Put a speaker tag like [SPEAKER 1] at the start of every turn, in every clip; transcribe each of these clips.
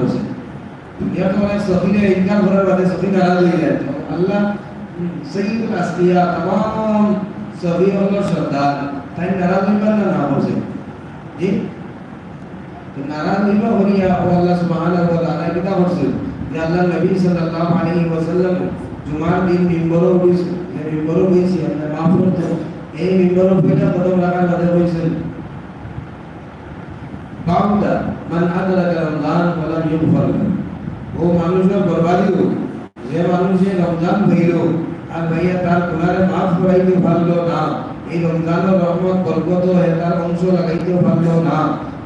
[SPEAKER 1] হয়েছে ইয়াতে সফিনে ইনকাম করার বাদে সফিন আলাদা হয়ে যায় আল্লাহ সৈয়দ আস্তিয়া তাম সফিন সর্দার তাই নারাজ হইবার না না হয়েছে তো নারাজ হইব হইয়া ও আল্লাহ সুবাহান আল্লাহ কিতা করছে যে আল্লাহ নবী সাল্লাল্লাহু আলাইহি ওয়াসাল্লাম জুমার দিন মিম্বর হইছে মিম্বর হইছে আপনার মাফ করতে এই মিম্বর হইটা কত লাগা লাগা হইছে বাউন্ডার বাউদা মান আদরাকা রমজান ওয়ালাম ইউগফর লাহু ও মানুষের বরবাদি হোক যে মানুষে রমজান হইল আর ভাইয়া তার গুনারে মাফ করাইতে পারল না এই রমজানের রহমত বরকত হয়ে তার অংশ লাগাইতে পারল না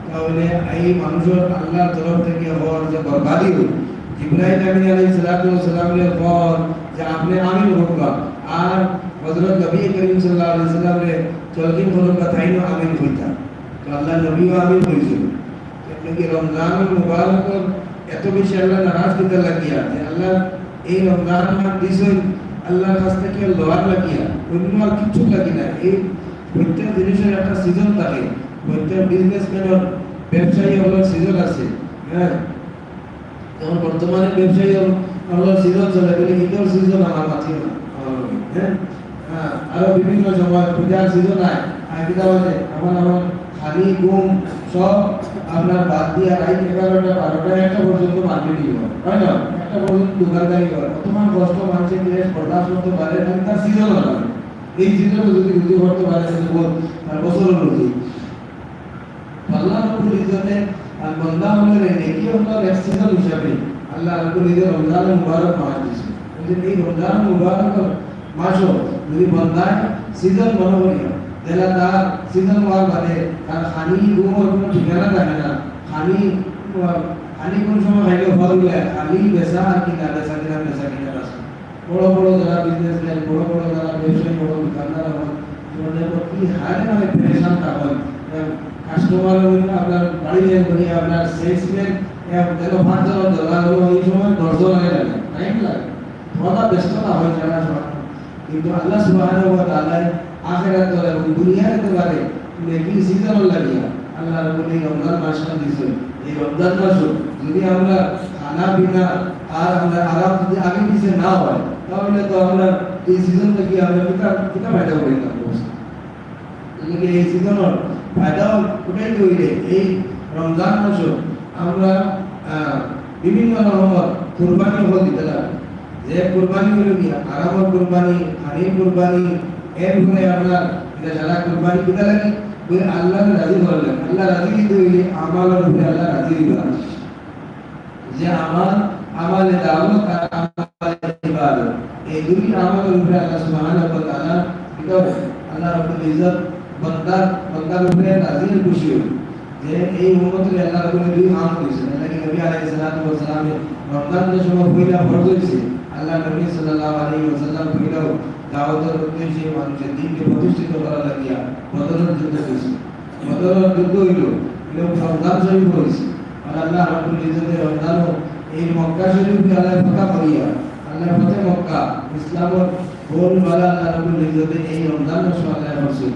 [SPEAKER 1] তাহলে এই মানুষের আল্লাহর তরফ থেকে হওয়ার যে বরবাদি হোক ইব্রাহিম আমিন আলাইহিস সালাতু ওয়াস সালামের পর যে আপনি আমিন হোকবা আর হযরত নবী করিম সাল্লাল্লাহু আলাইহি সাল্লামের চলকিন হলো কথাইনো আমিন হইতা তো আল্লাহ নবীও আমিন হইছিল নাকি রমজান মুবারক এত বেশি আল্লাহ নারাজ দিতে লাগিয়া যে আল্লাহ এই রমজান মাস দিছেন আল্লাহর কাছ থেকে লওয়ার লাগিয়া অন্য আর কিছু লাগি না এই প্রত্যেক জিনিসের একটা সিজন থাকে। প্রত্যেক বিজনেসম্যানের ব্যবসায়ী হলো সিজন আছে। হ্যাঁ? যেমন বর্তমানে ব্যবসায়ী হলো সিজন চলে বলে ঈদের সিজন আমার লগে, হ্যাঁ? হ্যাঁ আরও বিভিন্ন সময় পূজার সিজন আয় বলে আমার আমার খালি ঘুম সব আপনার বাদ দিয়ে রাত এগারোটা বারোটা একটা পর্যন্ত মার্কেট হয় না। একটা পর্যন্ত দোকানদারি করে বর্তমান কষ্ট মানুষের জিনিস বরদাস্ত করতে পারে না তার সিজন লাগে এই সিজনে যদি রুজি করতে পারে সেটা তার বছরের রুজি আল্লাহ রব্বুল ইজ্জতে আর বান্দা হলে নেকি হলো এক সিজন হিসাবে আল্লাহ রব্বুল ইজ্জত রমজান মুবারক মাস দিয়েছে এই রমজান মুবারক মাসও যদি বান্দায় সিজন মনে করি যেটা তার সিজন হওয়ার বাদে তার খানি ঘুমোর কোনো ঠিকানা থাকে না। খানি খানি কোন সময় খাইলে ফল খালি বেচা আর কিনা, বেচা কিনা বেচা কিনা আছে বড় বড় যারা বিজনেসম্যান বড় বড় যারা ব্যবসায়ী বড় দোকানদার হন তোমাদের কি হারে মানে পেরেশান থাকেন কাস্টমার আপনার বাড়ি নিয়ে বলি আপনার সেলসম্যান দেখো পাঁচ জন দরকার হলো এই সময় দশজন লাগে লাগে টাইম লাগে। থোড়া ব্যস্ততা হয় জানা কিন্তু আল্লাহ তাআলা আখিরাত এবং দুনিয়ার একেবারে নেকি সিজন লাগিয়া আল্লাহ রাব্বুল এই রমজান মাসটা এই রমজান মাস যদি আমরা খানা পিনা আর আমরা আরাম যদি আগে পিছে না হয়, তাহলে তো আমরা এই সিজন থেকে আমরা কিতা কিতা ফায়দা করি না এই সিজনের ফায়দা কোথায় হইলে এই রমজান মাস আমরা বিভিন্ন রকমের কুরবানি হল দিতে লাগে যে কুরবানি হলো কি? আরামের কুরবানি হানির কুরবানি এরপরে আমরা এটা যারা কুরবানি দিতে লাগে ওই আল্লাহ রাজি করলেন আল্লাহ রাজি দিতে হইলে আমালের উপরে আল্লাহ রাজি দিবা যে আমার আমালে দাওয়াত আর আমালে ইবাদত এই দুই আমালের উপরে আল্লাহ সুবহানাহু ওয়া তাআলা এটা আল্লাহ রাব্বুল ইজ্জত বান্দা বান্দার উপরে রাজি আর খুশি হই যে এই উম্মতের আল্লাহ রাব্বুল দুই আম দিয়েছেন নাকি নবী আলাইহিস সালাতু ওয়াস সালাম রমজানের সময় পয়লা ফরজ হইছে আল্লাহ নবী সাল্লাল্লাহু আলাইহি ওয়াসাল্লাম কইলেও দাওয়াতের উদ্দেশ্যে মানুষের দিনকে প্রতিষ্ঠিত করা লাগিয়া বদরের যুদ্ধ হয়েছে বদরের যুদ্ধ হইল, এবং রমজান শরীফ হয়েছে আর আল্লাহ রাব্বুল ইজ্জতের রমজান এই মক্কা শরীফকে আল্লাহ ফাঁকা করিয়া, আল্লাহ ফতে মক্কা, ইসলামের গোল বালা আল্লাহ রাব্বুল ইজ্জতে এই রমজান মাস আল্লাহ করছে।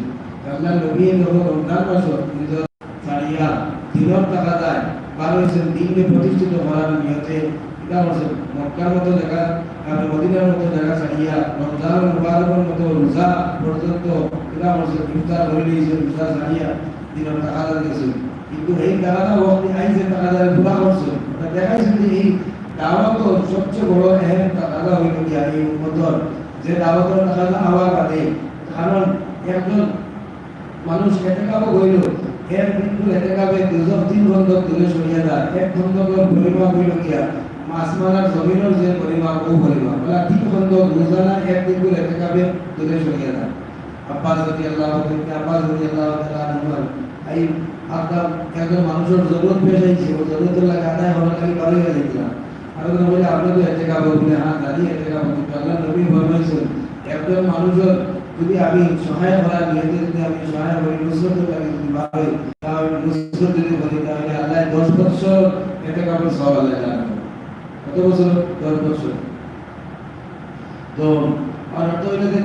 [SPEAKER 1] আল্লাহ নবী যখন রমজান মাস নিজের ছাড়িয়া দিনের টাকা দেয় হয়েছেন দিনকে প্রতিষ্ঠিত করার নিয়তে মক্কার মতো জায়গা আর মদিনার মতো জায়গা ছাড়িয়া রমজান মুবারকের মতো রোজা পর্যন্ত এটা হচ্ছে ইফতার করে নিয়েছে ইফতার ছাড়িয়া দিনের টাকা দিয়েছে কিন্তু এই টাকাটা ওখানে আইসে টাকা দেয় পুরা করছে ওটা দেখাইছে যে এই দাওয়াত সবচেয়ে বড় এহেম টাকাটা হইল গিয়া এই উন্মতর যে দাওয়াতের টাকাটা হওয়ার বাদে কারণ একজন মানুষ এতে কাবো হইল এর কিন্তু এতে কাবে দুজন তিন খন্দক দূরে সরিয়ে দেয় এক খন্দকের পরিমাপ হইল গিয়া মাছ মারার জমিনের যে পরিমাপ ও পরিমাপ বলা তিন খন্দক রোজানা এক দিন করে এতে কাবে দূরে সরিয়ে দেয় আব্বাস রদি আল্লাহ আব্বাস রদি আল্লাহ তাআলা এই আপনার একজন মানুষের জরুরত পেশ হয়েছে ও জরুরতের লাগে আদায় হওয়ার লাগে বাড়ি হয়ে গেছিলাম আর ওখানে বলে আপনি তো এতে কাবো বলে হ্যাঁ দাদি এতে কাবো আল্লাহ নবী ফরমাইছেন একজন মানুষের যদি আমি সহায় করার নিয়তে যদি আমি সহায় করি নুসরতের লাগে যদি ভাবে তাহলে নুসরত যদি বলি তাহলে আল্লাহ দশ বছর এতে কাবো সব আল্লাহ জানেন কত বছর? দশ বছর। তো আর যদি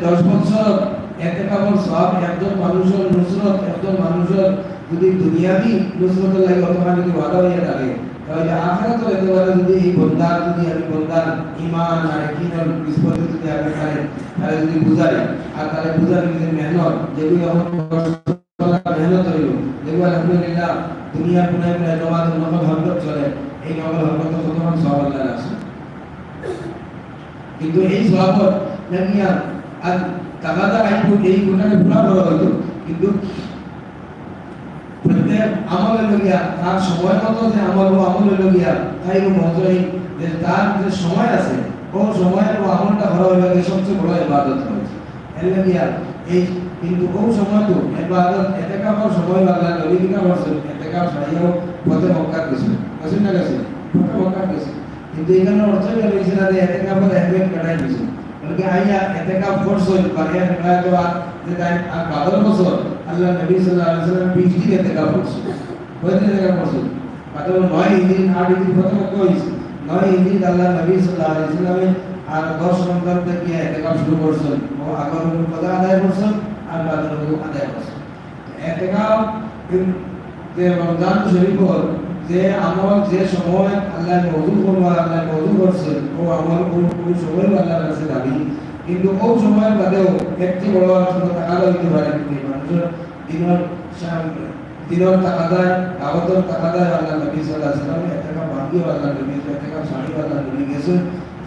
[SPEAKER 1] মেহনত মেহনত হইল, যেগুলো আলহামদুলিল্লাহ দুনিয়া পুনায় পুনায় জমাত নকল হরকত চলে এই নকল হরকত কতক্ষণ সব আল্লাহ আছে। কিন্তু এই সহাবত নামিয়া আর তাগাদা আইব এই গুণাকে পুরা করা হইতো। কিন্তু প্রত্যেক আমলের লগিয়া তার সময় মতো যে আমল ও আমলের লগিয়া তাই মজই যে তার যে সময় আছে, ও সময় ও আমলটা করা হইল সবচেয়ে বড় ইবাদত হয়েছে। এর লগিয়া এই কিন্তু ও সময় তো ইবাদত এতে কাপড় সময় লাগলা নবী কিনা বলছে এতে পথে মক্কা কিছু আসুন না পথে মক্কা কিছু কিন্তু এখানে অর্থ হয়েছে না যে এতে কাপড় একবার কাটাই দিছে। বলকে আইয়া এতে কাপ ফোর্স হইল বাড়িয়া কাটাই তো আর যে তাই আর বাদল বছর আল্লাহ নবী সাল্লাল্লাহু আলাইহি ওয়াসাল্লাম পিছলি এতে কাপ করছে কয়দিন এতে কাপ করছে বাদল নয় দিন আট দিন প্রথম কইছে নয় দিন আল্লাহ নবী সাল্লাল্লাহু আলাইহি ওয়াসাল্লাম আর দশ রমজান থেকে এতে কাপ শুরু করছেন ও আগর কথা আদায় করছেন আর বাদল আদায় করছেন এতে কাপ যে রমজান শরীফর যে আমল, যে সময় আল্লাহ মজুর করব আল্লাহ মজুর করছে ও আমল কোন সময় আল্লাহর কাছে দাবি। কিন্তু ও সময়ের বাদেও একটি বড় আসলে টাকা দিতে পারে মানুষের দিনের দিনের টাকা দেয় দাওয়াতের টাকা দেয় আল্লাহ নবী সাল্লাহ সাল্লাম এক টাকা ভাঙ্গিও আল্লাহ নবী এক টাকা শাড়ি আল্লাহ নবী গেছে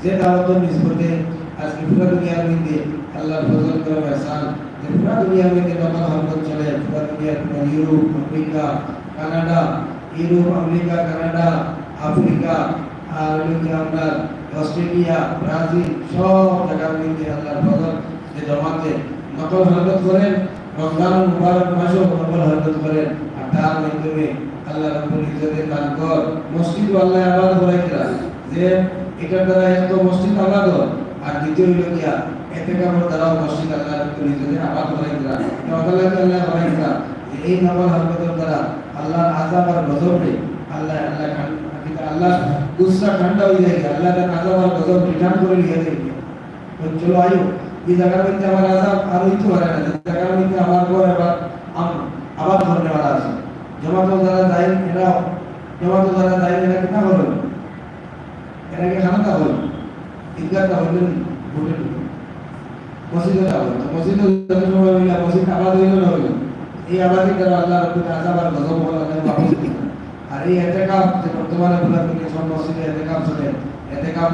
[SPEAKER 1] যে দাওয়াতের নিষ্পত্তি আজকে পুরো দুনিয়ার মধ্যে আল্লাহ ফজল করে এহসান যে পুরো দুনিয়ার মধ্যে নকল হরকত চলে পুরো দুনিয়ার পুরো Europe, America, Canada, Europe, America, Canada, Africa, আর হচ্ছে আমরা অস্ট্রেলিয়া, ব্রাজিল, সব জায়গার মধ্যে আল্লাহর ফজল যে জমাতে নকল হরকত করেন, রমজান মুবারক মাসেও নকল হরকত করেন, আর তার মাধ্যমে আল্লাহ রব্বুল ইজ্জতের কানকর মসজিদ আল্লাহ আবাদ করাইছিলা যে এটার দ্বারা এত মসজিদ আবাদ হয়, আর দ্বিতীয় হইল এতে কাপড় দ্বারাও মসজিদ আল্লাহ রব্বুল আবাদ আল্লাহ করাইছিলা এই নকল হরকতের দ্বারা আল্লাহর আযাব আর গজবে আল্লাহ আল্লাহ আল্লাহ গুসা ঠান্ডা যায়। আল্লাহ তার যায়। চলো আয়ো এই জায়গার আমার আযাব আর হইতে পারে না। জায়গার মধ্যে আমার পর এবার আবার ধরনে আছে। জমাতো যারা দায়ী এরা জমাতো যারা দায়ী, এরা কিনা হলো এরা কি খানাটা হলো ঈদগাহটা হইলেন হোটেল মসজিদটা হলো তো মসজিদে যত সময় হইলা মসজিদ আবাদ হইল না হইল এই আবাদি দ্বারা আল্লাহ রব্বুল আযাব আর গজব আল্লাহ বাবু আর এই এতেকাফ যে বর্তমানে দুনিয়া সব মসজিদে এতেকাফ চলে এতেকাফ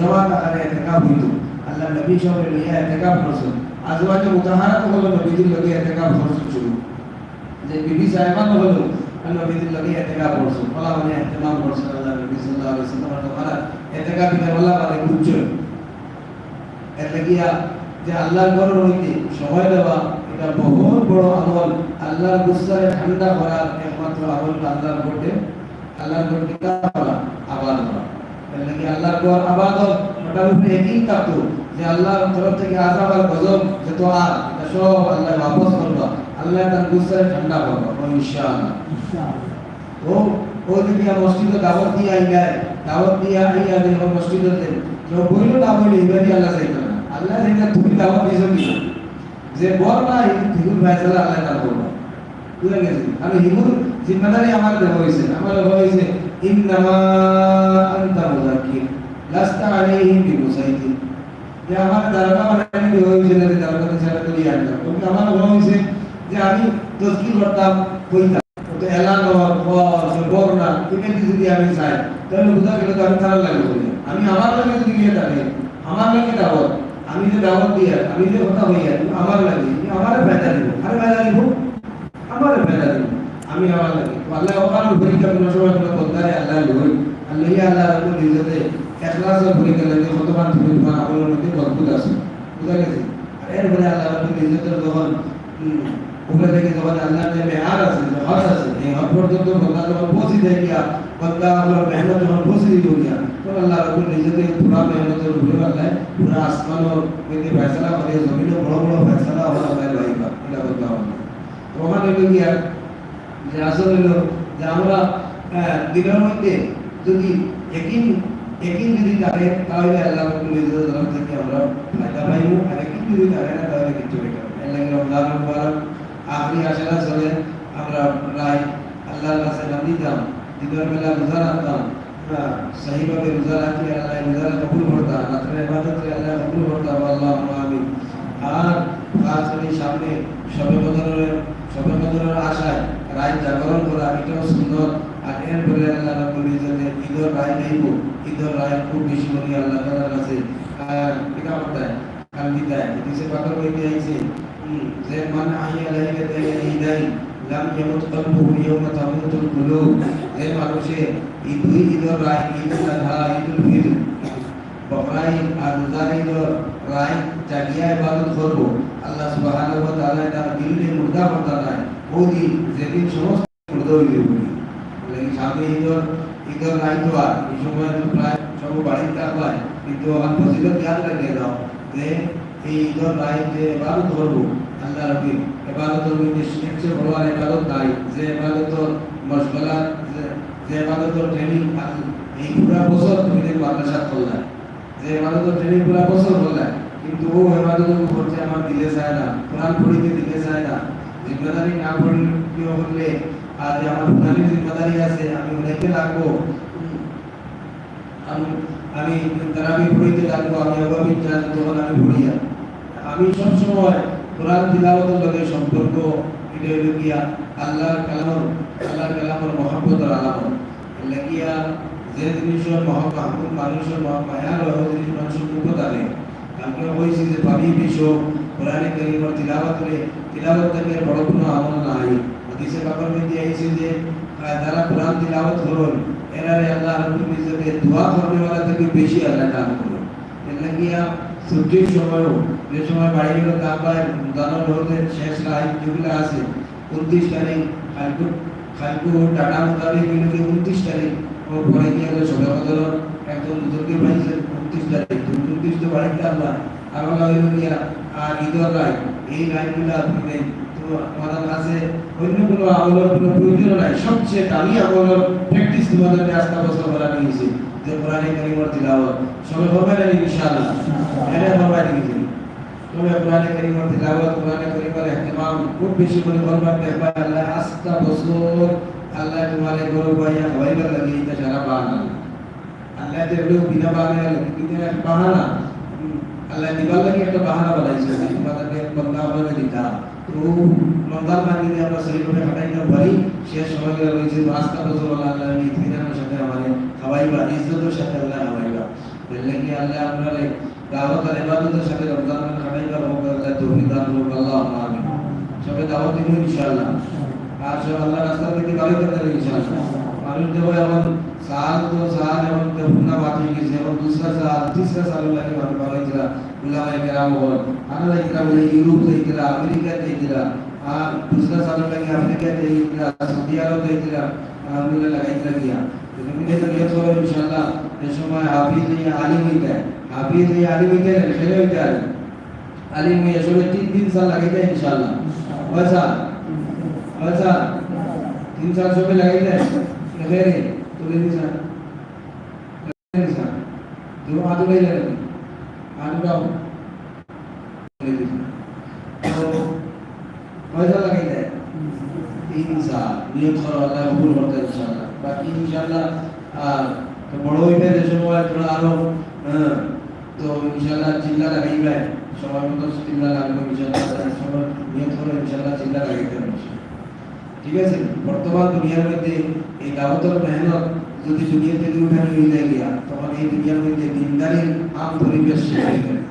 [SPEAKER 1] জমা আকারে এতেকাফ হইল আল্লাহ নবী সবে লিয়া এতেকাফ করছেন আজওয়াজে মুতাহারাত হলো নবীদের লগে এতেকাফ করছেন শুরু যে বিবি সাহেবান হলো নবীদের লগে এতেকাফ করছেন বলা মানে ইহতিমাম করছেন আল্লাহ নবী সাল্লাল্লাহু আলাইহি ওয়াসাল্লাম। তোমার এতেকাফ দিতে বলা মানে বুঝছ এত গিয়া যে আল্লাহর ঘর হইতে সময় দেওয়া এটা বহুত বড় আমল। আল্লাহর গুসারে ঠান্ডা করার একমাত্র আমল আল্লাহর ঘটে আল্লাহর ঘর কিতা করা আবাদ করা। এর লাগি আল্লাহর ঘর আবাদত ওটার উপরে একই থাকতো যে আল্লাহর তরফ থেকে আযাব আর গজব যত আর এটা সব আল্লাহ বাপস করবা। আল্লাহ তার গুসারে ঠান্ডা করবা ইনশাআল্লাহ। ও ও যদি মসজিদে দাওয়াত দিয়ে আইয়া দাওয়াত দিয়ে আইয়া মসজিদে তো বইলো না বইলো ইবাদি আল্লাহ চাইতো। না আল্লাহ চাইতো তুমি দাওয়াত দিছো কি? যে বল না হিগুর ফয়সালা আল্লাহ তার বলবা বুঝা গেছে? আমি হিগুর জিম্মাদারি আমার দেওয়া হয়েছে, আমার দেওয়া হয়েছে, ইন্নামা আনতা মুযাক্কির, লাস্তা আলাইহিম বিমুসাইতিন। যে আমার দারগা বানানি হয়েছে না দারগা ছাড়া তো দিয়ে আনতাম। কিন্তু আমার বলা হয়েছে যে আমি তসকির করতাম কইতাম তো এলান বর্ণা এখানে যদি আমি চাই, তাহলে বুঝা গেলে তো আমি খারাপ লাগবে আমি আমার লাগে যদি গিয়ে থাকে আমার লাগে দাওয়াত আমি যে দাওয়াত দিই আমি যে কথা হইয়া আমার লাগে আমার ফায়দা দিব। আর ফায়দা দিব? আমার ফায়দা দিব। আমি আমার লাগে। আল্লাহ ওখানে পরীক্ষা কোনো সময় কোনো বন্দারে আল্লাহ লই। আল্লাহ আল্লাহ রাব্বুল ইজ্জতে ইখলাসের পরীক্ষা লাগে কতবার তোমার আমার মধ্যে মজবুত আছে। বুঝা গেছে? আর এরপরে আল্লাহ রাব্বুল ইজ্জতের যখন উপরে থেকে যখন আল্লাহ নে মেয়ার আছে হজ আছে এই হজ পর্যন্ত বন্দা যখন পৌঁছে যায় গিয়া, বন্দা আপনার মেহনত যখন পৌঁছে দিব গিয়া, তখন আল্লাহ রাব্বুল ইজ্জতে পুরা মেহনতের উপরে আল্লাহ পুরা আসমানের মধ্যে ফয়সালা করে জমিনে বড় বড় ফয়সালা হওয়া আল্লাহ রাইবা এটা বলতে হবে তখন হইল গিয়া যে আসলে হলো যে আমরা দিনের মধ্যে যদি একিন একিন যদি থাকে তাহলে আল্লাহ রাব্বুল ইজ্জতের তরফ থেকে আমরা ফায়দা পাইবো, আর একিন যদি থাকে না, তাহলে কিছু হইতে পারে এর লাগে মুবারক আখরি চলে আমরা প্রায় আল্লাহর কাছে নাম দিতাম ঈদের বেলা রোজা রাখতাম। সহিভাবে রোজা রাখি, আল্লাহ রোজা কবুল করতা। রাত্রে ইবাদতে আল্লাহ কবুল করতা আল্লাহ আমিন। আর খাস সামনে সবে বদরের সবে বদরের আশায় রায় জাগরণ করা, এটাও সুন্দর। আর এরপরে আল্লাহ রাব্বুল ইজ্জতে ঈদের রায় নেইব। ঈদের রায় খুব বেশি মনে আল্লাহ তাআলার কাছে। আর এটা করতায় কাল দিতায় দিছে পাকর হইতে আইছে। যে মান আইয়া লাইলাতে ঈদাই লাম ইয়ামুত কলবুহু ইয়াওমা তামুতুল কুলুব যে মানুষে দুই ঈদের রায় ঈদ আযহা ঈদুল ফিতর বকরা ঈদ আর রোজার ঈদের রায় জাগিয়া ইবাদত করব আল্লাহ সুবহানাহু ওয়া তাআলা তার দিলে মুর্দা নাই ওই দিন যেদিন সমস্ত মুর্দা হইবে বলি লাগি সামনে ঈদের ঈদের রায় তো আর এই সময় তো প্রায় সব বাড়িতে থাকবায় কিন্তু আমার ফজিলত জ্ঞান লাগিয়ে দাও যে এই ঈদের যে ইবাদত করব আল্লাহ রবি ইবাদতের মধ্যে সবচেয়ে বড় আর ইবাদত নাই, যে ইবাদতের মশগলা, যে- যে ইবাদতের ট্রেনিং এই পুরা বছর তুমি দেখো মাদ্রাসা করলা যে ইবাদতের ট্রেনিং পুরা বছর করলা কিন্তু ও ইবাদত করতে আমার দিলে চায় না, কোরআন পড়িতে দিলে চায় না, জিম্মেদারি না করলে, আর যে আমার কোরআনের জিম্মেদারি আছে, আমি অনেকে লাগবো। আমি আমি তারাবি পড়িতে লাগবো, আমি অভাবী জানি তখন আমি পড়িয়া আমি সবসময় কোরআন তিলাওয়াতের লগে সম্পর্ক, এটা হইল গিয়া আল্লাহর কালামর আল্লাহর কালামর মহব্বতের আলামত। লাগিয়া যে জিনিসের মহামাহুর মানুষের মায়া রহ জিনিস মানুষের মুখ থাকে কইছি যে পাবি বিশ্ব কোরআনে কারিমের তিলাওয়াত করে তিলাওয়াত থেকে বড় কোনো আমল নাই। হাদিসে পাকের মধ্যে আইছে যে যারা কোরআন তিলাওয়াত করুন, এরারে আল্লাহ রাব্বুল ইজ্জতে দোয়া করবে ওরা থেকে বেশি আল্লাহ দান করুন। এর লাগিয়া ছুটির সময়ও যে সময় বাড়িগুলো কাপায় দানোর হতে শেষ রায় যেগুলো আছে উনত্রিশ তারিখ খালকু খালকু টাটা মোতাবেক এগুলোকে উনত্রিশ তারিখ ও পরে গিয়ে গেলে সবে বদল একজন দুজনকে পাইছে উনত্রিশ তারিখ উনত্রিশ তো বাড়িতে আর বলা হইল গিয়া আর ঈদর রায়। এই রায়গুলো আপনি তো আমাদের কাছে অন্য কোনো আমলের কোনো প্রয়োজন নাই। সবচেয়ে দামি আমলের প্র্যাকটিস তোমাদের আস্থা বছর করা নিয়েছে। যে কোরআনে কারিমর তিলাওয়াত। সবে হবে না ইনশাআল্লাহ? এটা হবে তবে কোরআনে কারিমর তিলাওয়াত কোরআনে কারিমর ইহতিমাম খুব বেশি করে করবার দেখবা আল্লাহ আস্থা বছর আল্লাহ তোমারে গরু বাইয়া হইবার লাগে এটা সারা বাহানা। আল্লাহ যে এগুলো বিনা বাহানা কিন্তু বাহানা। আল্লাহ দিবার লাগে একটা বাহানা বানাইছে। তোমাদেরকে বন্ধা আপনাকে দিতা তো আল্লাহ দাওয়াত আর ইবাদতের সাথে রমজান মাস খাটাইবা হোক আল্লাহ তৌফিক দান করুক আল্লাহ আমিন সবে দাওয়াত দিব ইনশাআল্লাহ আর সব আল্লাহ রাস্তা থেকে গাড়ি করতে হবে ইনশাআল্লাহ মানুষ দেবো এমন সাল তো সাল এমন তো পুনা বাত হয়ে গেছে এমন দুসরা সাল তিসরা সাল লাগে মানুষ বানাইছিলা উলামায়ে কেরাম হল আনারা ইকরাম হলে ইউরোপ থেকে আমেরিকা থেকে আর দুসরা সাল লাগে আমেরিকা থেকে সৌদি আরব থেকে আলহামদুলিল্লাহ লাগাইছিলা গিয়া তুমি তো নিয়ে চলো ইনশাআল্লাহ এই সময় হাফিজ হইয়া আলিম হইতে হাফিজ হইয়া আলিম হইতে ছেলে হইতে আলিম হইয়া সবে তিন তিন সাল লাগাইতে ইনশাআল্লাহ। পয়সা পয়সা তিন সাল সবে লাগাইতে খেরে তুলে দিছা দিছা তুমি আদু লাইলে নাকি আদু দাও তুলে দিছা তো পয়সা লাগাইতে তিন সাল নিয়ত করো আল্লাহ কবুল করতে ইনশাআল্লাহ। বাকি ইনশাআল্লাহ আর বড় সময় তোরা আরও হ্যাঁ, তো ইনশাআল্লাহ চিল্লা লাগাইবে সময় মতো চিল্লা লাগবে ইনশাআল্লাহ। চিল্লা লাগাইতে ঠিক আছে? বর্তমান দুনিয়ার মধ্যে এই দাওয়াতের মেহনত যদি দুনিয়া থেকে উঠানো হয়ে যায় গিয়া, তখন এই দুনিয়ার মধ্যে দিনদারির আম পরিবেশ শেষ হয়ে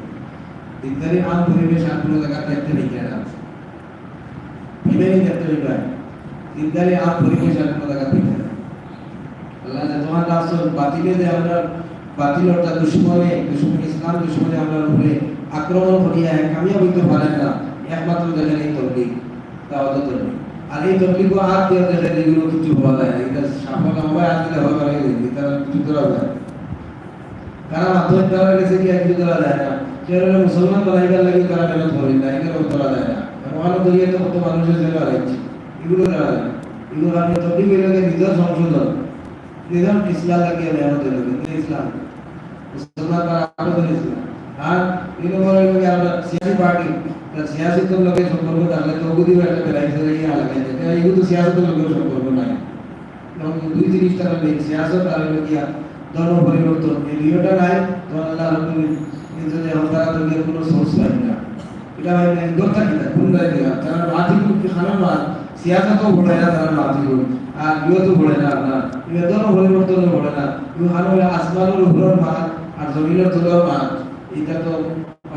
[SPEAKER 1] দিনদারির আম পরিবেশ আর কোনো জায়গা দেখতে নেই কেনা ভিমেনি দেখতে হইবে, দিনদারি আম পরিবেশ আর কোনো জায়গা দেখতে না আল্লাহ তোমার রাসূল বাতিলে যে আমরা বাতিল অর্থাৎ দুশ্মনে, দুশ্মন ইসলাম দুশ্মনে আমরা উপরে আক্রমণ করিয়া কামিয়াব হইতে পারেন না। একমাত্র দেখেন এই তবলিগ দাওয়াত তবলিগ। আর এই তবলিগ হাত দিয়ে দেখেন এগুলো কিছু হওয়া যায় না। এটা সাফল আমার হাত দিলে হবে পারে তারা কিছু করা যায় না। কারণ মাধ্যমিক তারা গেছে কি আর কিছু করা যায় না? কেরলে মুসলমান বানাইবার লাগে তারা মেহনত করেন না? এগুলো করা যায় না। ওখানে তো কত মানুষের জন্য হারাইছে এগুলো করা যায় না। এগুলো আমি তবলিগ লাগে নিজের সংশোধন। নিজের ইসলাম লাগিয়ে লাগে ইসলাম। মুসলমান তারা আবেদন ইসলাম আর নম্বরে লোকে আমরা সিয়াসি পার্টি সিয়াসি তো লোকের সম্পর্ক থাকলে তো ওগুদিও একটা বেড়াইতে লাগে আলাদা এগুলো তো সিয়াসতের লোকের সম্পর্ক নাই এবং দুই জিনিসটা নেই সিয়াসত আর হলো গিয়া ধর্ম পরিবর্তন। এই দুইটা নাই, তো আল্লাহ রব্বুল ইজ্জত তারা তো গিয়ে কোনো সোর্স পাই না। এটা হয় না দূর থাকি না কোন গায়ে। দিলা তারা মাটি কি না তারা মাটি আর তো বড় না আপনার। ধর্ম পরিবর্তন বড় না। খানা হলে আসমানের উপরের জমিনের মা এটা তো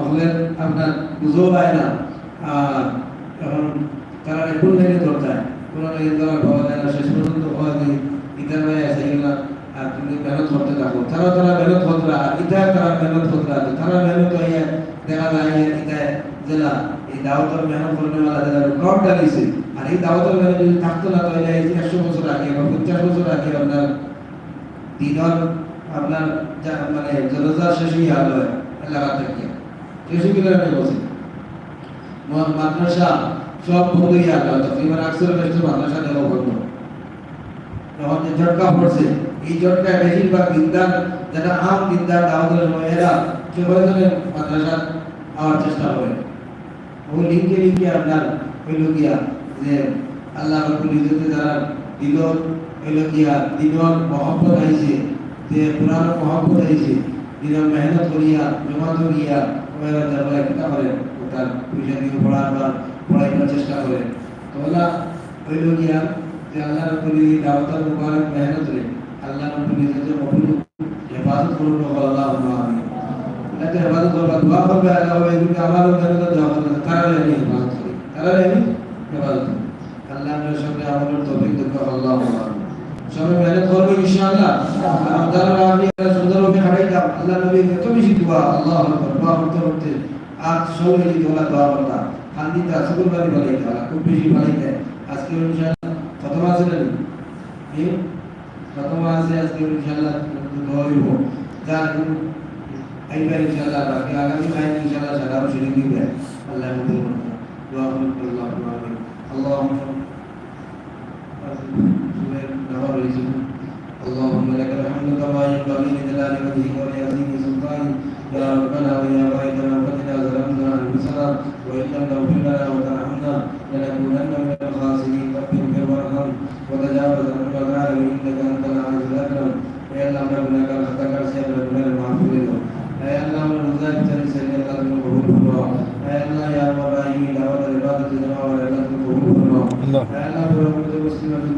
[SPEAKER 1] হলেন আপনার বুঝেও পায় না। আর এখন তারা কোন লাইনে দরকার কোন পাওয়া যায় না, শেষ পর্যন্ত পাওয়া যায়। ইতার ভাই আছে এগুলা আর তুমি মেহনত করতে থাকো? তারা তারা মেহনত আর ইতা তারা মেহনত আছে তারা মেহনত হইয়া দেখা যায় ইতা জেলা, এই দাওয়াতের মেহনত করতে वाला জেলা কম ডালিছে আর এই দাওয়াতের মেহনত যদি থাকতো না তাহলে এই একশো বছর আগে বা পঞ্চাশ বছর আগে আপনার দিনের আপনার মানে জনজা শেষ হয়ে গেল এলাকা থেকে শেষ হয়ে গেলে বলছি? মাদ্রাসা সব বন্ধ হয়ে গেল তকরিবান আকসর বেশি মাদ্রাসা দেওয়া বন্ধ। যখন যে ঝটকা পড়ছে, এই ঝটকায় বেশিরভাগ দিনদার, যারা আম দিনদার দাওয়াতের এরা কেবল মাদ্রাসা আওয়ার চেষ্টা করে। ও লিঙ্কে লিঙ্কে আপনার হইল গিয়া যে আল্লাহ ইজ্জতে যারা দিল, হইল গিয়া দিনর মহব্বত আইছে যে পুরানো মহব্বত আইছে দিনের মেহনত করিয়া জমা করিয়া ওরা যারা কিতা করে তার পয়সা দিয়ে পড়ার বা পড়াইবার চেষ্টা করে তো আল্লাহ হইল গিয়া যে আল্লাহ রব্বুল দাওয়াতের মুবারক মেহনত রে আল্লাহ রব্বুল ইজ্জতে কবুল হেফাজত করুন আল্লাহুম্মা আমিন যাতে হেফাজত করবা দোয়া করবে, আল্লাহ এগুলো আমারও মেহনত দোয়া করবে তারা আমি হেফাজত করি তারা আমি হেফাজত আল্লাহ আমাদের সঙ্গে আমাদের তৌফিক দেবে আল্লাহ সবাই মেহনত করবে ইনশাআল্লাহ। আল্লাহ নবী কত বেশি দোয়া, আল্লাহ দোয়া করতে করতে আর সবাই যদি দোয়া দোয়া করতাম খান্দিতা সুকুর বাড়ি বানাইতে খুব বেশি বানাইতে আজকে ইনশাআল্লাহ কত মাস নেন কত মাস আজকে ইনশাআল্লাহ দোয়া হইব। যার আইবার ইনশাআল্লাহ বাকি আগামী লাইন ইনশাআল্লাহ সালাম শুরু দিবে আল্লাহ দোয়া আল্লাহ আমিন والنهار يزيدون اللهم لك الحمد كما ينبغي لجلال وجهك ولعظيم سلطانك يا ربنا ويا غايتنا وقتنا ظلمنا انفسنا وان لم تغفر لنا وترحمنا لنكونن من الخاسرين فاغفر وارحم وتجاوز عن وتعالى انك انت العزيز الاكرم يا الله ربنا كان خطاك ارسل ربنا المعفو اے اللہ میں روزہ کی چلی سے اللہ تم قبول فرما اے اللہ یا مباہی دعوت عبادت جمع اور اللہ تم قبول فرما وسلم في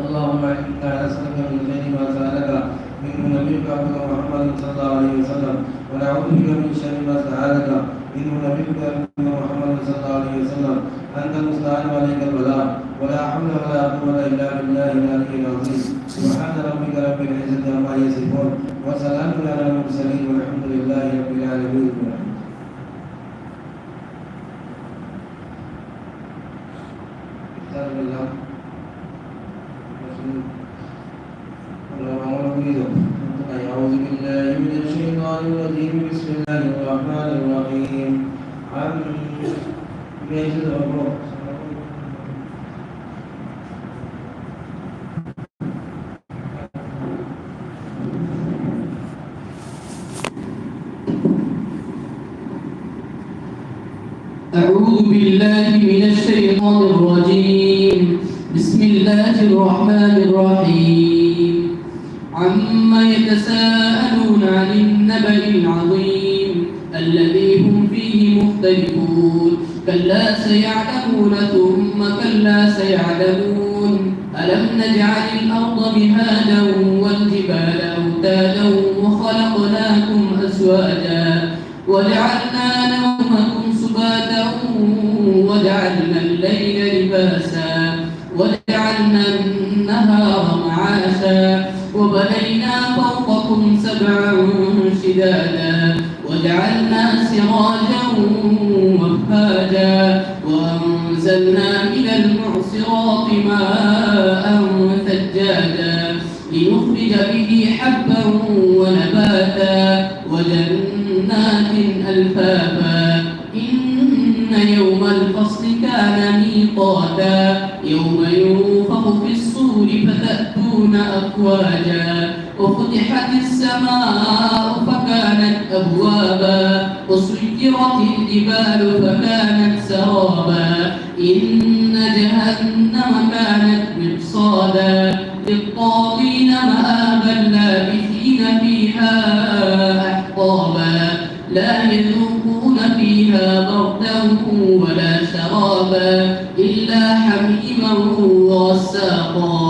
[SPEAKER 1] اللهم أنا نسالك من خير ما سالك من نبيك محمد صلى الله عليه وسلم ونعوذ بك من شر ما سالك من نبيك محمد صلى الله عليه وسلم انت المستعان عليك البلاء ولا حول ولا قوه الا بالله العلي العظيم سبحان ربك رب العزة عما يصفون وسلام على المرسلين والحمد لله رب العالمين. بسم الله الرحمن الرحيم. عن ميت الأمر
[SPEAKER 2] أعوذ بالله من الشيطان الرجيم. بسم الله الرحمن الرحيم. عما يتساءلون عن النبأ العظيم. الذي هم فيه مختلفون. كلا سيعلمون ثم كلا سيعلمون. ألم نجعل الأرض مهادا والجبال أوتادا وخلقناكم أزواجا. وجعلنا نومكم وجعلنا الليل لباسا وجعلنا النهار معاشا وبنينا فوقكم سبعا شدادا وجعلنا سراجا وهاجا وأنزلنا من المعصرات ماء ثجاجا لنخرج به حبا ونباتا أفواجا وفتحت السماء فكانت أبوابا وسيرت الجبال فكانت سرابا. إن جهنم كانت مرصادا للطاغين مآبا لابثين فيها أحقابا. لا يذوقون فيها بردا ولا شرابا إلا حميما وغساقا.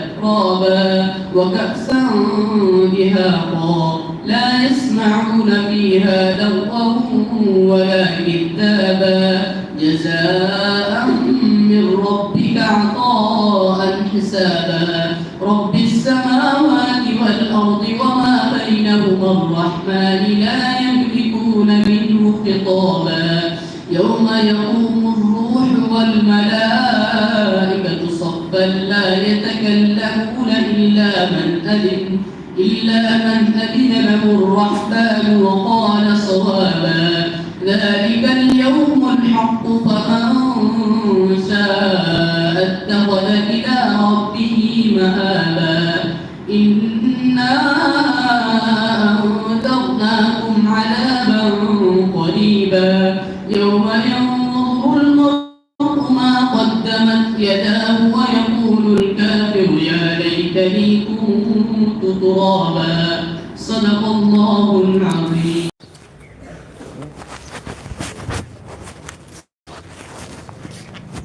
[SPEAKER 2] أترابا وكأسا دهاقا لا يسمعون فيها لغوا ولا كذابا. جزاء من ربك عطاء حسابا. رب السماوات والأرض وما بينهما الرحمن لا يملكون منه خطابا. يوم يقوم والملائكة صفا لا يتكلمون إلا من أذن إلا من أذن له الرحمن وقال صوابا. ذلك اليوم الحق فمن شاء اتخذ إلى ربه مآبا. ليتني كنت ترابا صدق الله العظيم